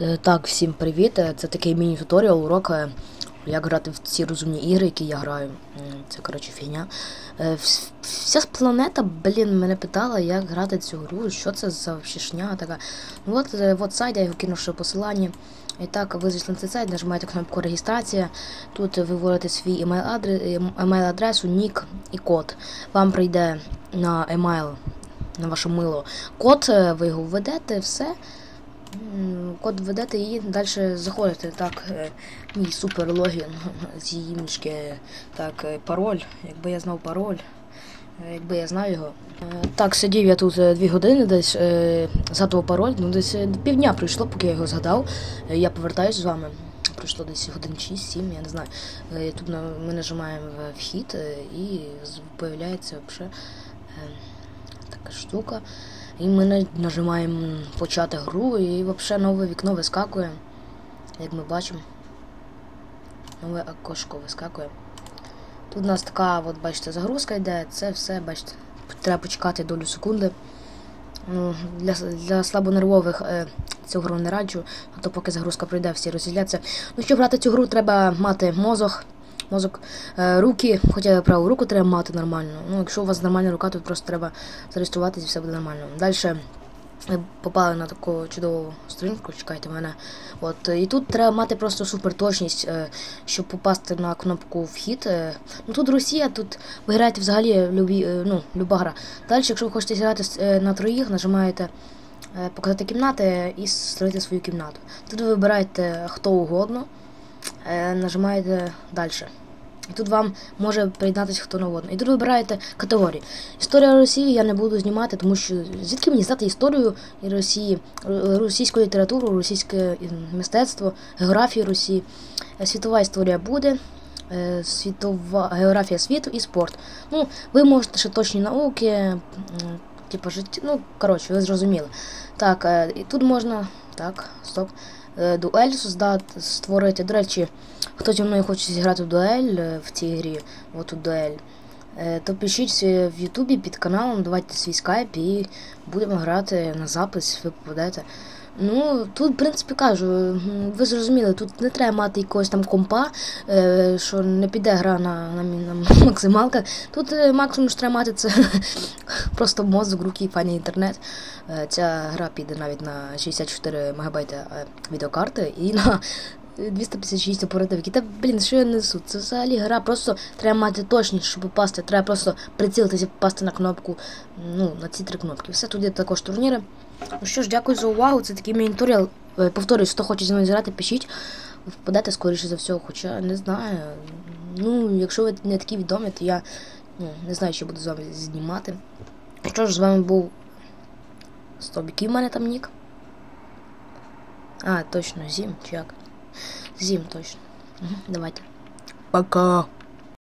Е, Так, всім привіт. Е, Це такий міні-туторіал, урок, як грати в ці розумні ігри, які я граю. Це, коротше, фігня. Е, вс- Вся планета, блін, мене питала, як грати цю гру, що це за вообще така. Ну от, от сайт, я його кинув ще в посиланні. І так, ви зайшли на цей сайт, нажимаєте кнопку реєстрація. Тут ви вводите свій емейл-адрес, емейл-адресу, нік і код. Вам прийде на емейл, на ваше мило код, ви його введете, все. Код введете і далі заходите. Так, е, мій супер логін з її. Так, е, пароль. Якби я знав пароль, е, якби я знаю його. Так, сидів я тут е, дві години десь, згадував пароль, ну десь півдня пройшло, поки я його згадав. Я повертаюсь з вами. Пройшло десь годин 6-7, я не знаю. Тут ми нажимаємо вхід і з- появляється взагалі така штука. І ми нажимаємо почати гру, і взагалі нове вікно вискакує. Як ми бачимо. Нове окошко вискакує. Тут у нас така, от бачите, загрузка йде, це все, бачите, треба почекати долю секунди. Ну, для, для слабонервових е, цю гру не раджу, а то поки загрузка пройде, всі розсідляться. Ну, щоб грати цю гру, треба мати мозок, мозок, е, руки, хоча праву руку треба мати нормально. Ну, якщо у вас нормальна рука, то просто треба зареєструватися і все буде нормально. Далі ми попали на таку чудову сторінку, чекайте мене. От, і тут треба мати просто суперточність, е, щоб попасти на кнопку вхід. Е, Ну тут Росія, тут ви граєте взагалі любі, е, ну, люба гра. Далі, якщо ви хочете зіграти е, на троїх, нажимаєте е, показати кімнати і створити свою кімнату. Тут ви вибираєте хто угодно, е, нажимаєте далі. І тут вам може приєднатися хто угодно. І тут вибираєте категорії. Історія Росії я не буду знімати, тому що звідки мені знати історію Росії, російську літературу, російське е, мистецтво, географію Росії. Е, Світова історія буде. е, Світова географія світу і спорт. Ну, ви можете ще точні науки, типу життя. Ну, коротше, ви зрозуміли. Так, е, і тут можна. Так, стоп. Е, Дуель создати, створити. До речі, хто зі мною хоче зіграти в дуель е, в цій грі, от тут дуель, е, то пишіть в Ютубі під каналом, давайте свій скайп і будемо грати на запис, ви попадете. Ну, тут, в принципі, кажу, ви зрозуміли, тут не треба мати якогось там компа, е, що не піде гра на, на, на максималках. Тут е, максимум, що треба мати, це просто мозок, руки і файний інтернет. Е, Ця гра піде навіть на 64 МБ відеокарти і на 256 оперативки. Та блін, що я несу? Це взагалі гра, просто треба мати точність, щоб попасти. Треба просто прицілитися попасти на кнопку. Ну, на ці три кнопки. Все тут є також турніри. Ну що ж, дякую за увагу. Це такий мій туторіал. Е, Повторюсь, хто хоче зі мною зіграти, пишіть. Впадете скоріше за всього, хоча не знаю. Ну, якщо ви не такі відомі, то я ну, не знаю, що буду з вами знімати. Що ж, з вами був. Стоп, який в мене там нік? А, точно, Зім, чи як? Зім, точно. Давайте. Пока.